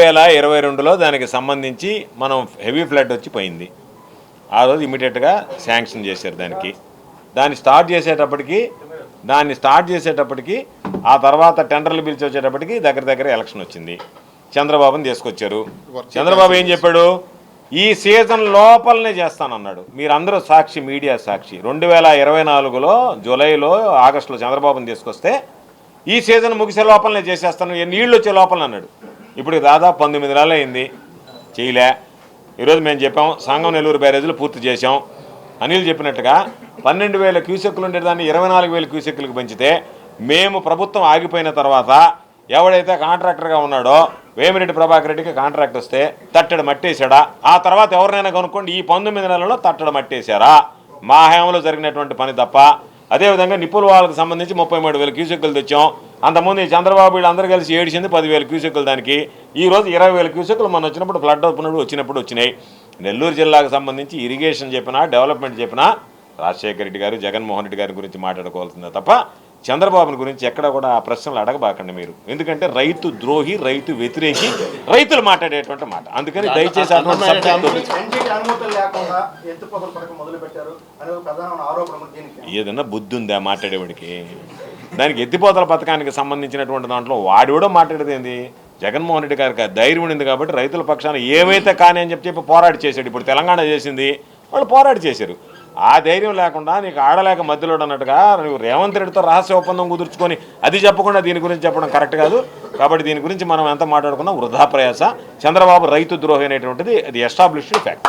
వేల ఇరవై రెండులో దానికి సంబంధించి మనం హెవీ ఫ్లడ్ వచ్చి పోయింది. ఆ రోజు ఇమీడియట్గా శాంక్షన్ చేశారు దానికి. దాన్ని స్టార్ట్ చేసేటప్పటికి దాన్ని స్టార్ట్ చేసేటప్పటికి ఆ తర్వాత టెండర్లు పిలిచి వచ్చేటప్పటికి దగ్గర దగ్గర ఎలక్షన్ వచ్చింది. చంద్రబాబుని తీసుకొచ్చారు. చంద్రబాబు ఏం చెప్పాడు? ఈ సీజన్ లోపలనే చేస్తానన్నాడు. మీరందరూ సాక్షి మీడియా సాక్షి. రెండు వేల ఇరవై నాలుగులో జూలైలో ఆగస్టులో చంద్రబాబుని తీసుకొస్తే ఈ సీజన్ ముగిసే లోపలనే చేసేస్తాను. నీళ్ళు వచ్చే లోపల అన్నాడు ఇప్పుడు దాదాపు పంతొమ్మిది నెలలు అయింది చేయలే. ఈరోజు మేము చెప్పాం సంఘం నెల్లూరు బ్యారేజీలు పూర్తి చేశాం. అనిల్ చెప్పినట్టుగా పన్నెండు వేల క్యూసెక్కులు ఉండేదాన్ని ఇరవై నాలుగు వేల క్యూసెక్కులకు పెంచితే మేము ప్రభుత్వం ఆగిపోయిన తర్వాత ఎవడైతే కాంట్రాక్టర్గా ఉన్నాడో వేమిరెడ్డి ప్రభాకర్ రెడ్డికి కాంట్రాక్ట్ వస్తే తట్టడు మట్టేశాడా? ఆ తర్వాత ఎవరినైనా కనుక్కోండి ఈ పంతొమ్మిది నెలల్లో తట్టడు మట్టేశారా? మా హయాంలో జరిగినటువంటి పని తప్ప అదేవిధంగా నిపుల్ వాళ్ళకి సంబంధించి ముప్పై మూడు వేల క్యూసెక్కులు తెచ్చాం. అంతకుముందు ఈ చంద్రబాబు వీళ్ళు అందరూ కలిసి ఏడిచింది పదివేల క్యూసెక్కులు దానికి. ఈ రోజు ఇరవై వేల క్యూసెక్కులు మన వచ్చినప్పుడు ఫ్లడ్ వచ్చినప్పుడు వచ్చినప్పుడు వచ్చినాయి. నెల్లూరు జిల్లాకు సంబంధించి ఇరిగేషన్ చెప్పినా డెవలప్మెంట్ చెప్పినా రాజశేఖర రెడ్డి గారు జగన్మోహన్ రెడ్డి గారి గురించి మాట్లాడుకోవాల్సిందే తప్ప చంద్రబాబుని గురించి ఎక్కడ కూడా ఆ ప్రశ్నలు అడగబాకండి మీరు. ఎందుకంటే రైతు ద్రోహి రైతు వ్యతిరేకి రైతులు మాట్లాడేటువంటి మాట. అందుకని దయచేసి అటువంటి ఏదన్నా బుద్ధి ఉందా మాట్లాడేవాడికి? దానికి ఎత్తిపోతల పథకానికి సంబంధించినటువంటి దాంట్లో వాడి కూడా మాట్లాడేది ఏంది? జగన్మోహన్ రెడ్డి గారికి ధైర్యం ఉంది కాబట్టి రైతుల పక్షాన ఏమైతే కానీ అని చెప్పి చెప్పి పోరాడి చేశాడు. ఇప్పుడు తెలంగాణ చేసింది వాళ్ళు పోరాడి చేశారు. ఆ ధైర్యం లేకుండా నీకు ఆడలేక మధ్యలో అన్నట్టుగా నువ్వు రేవంత్ రెడ్డితో రహస్య ఒప్పందం కుదుర్చుకొని అది చెప్పకుండా దీని గురించి చెప్పడం కరెక్ట్ కాదు. కాబట్టి దీని గురించి మనం ఎంత మాట్లాడుకున్నా వృధా ప్రయాస. చంద్రబాబు రైతు ద్రోహి అనేటువంటిది అది established fact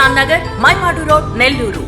Kisan Nagar Maimadu road Nellore.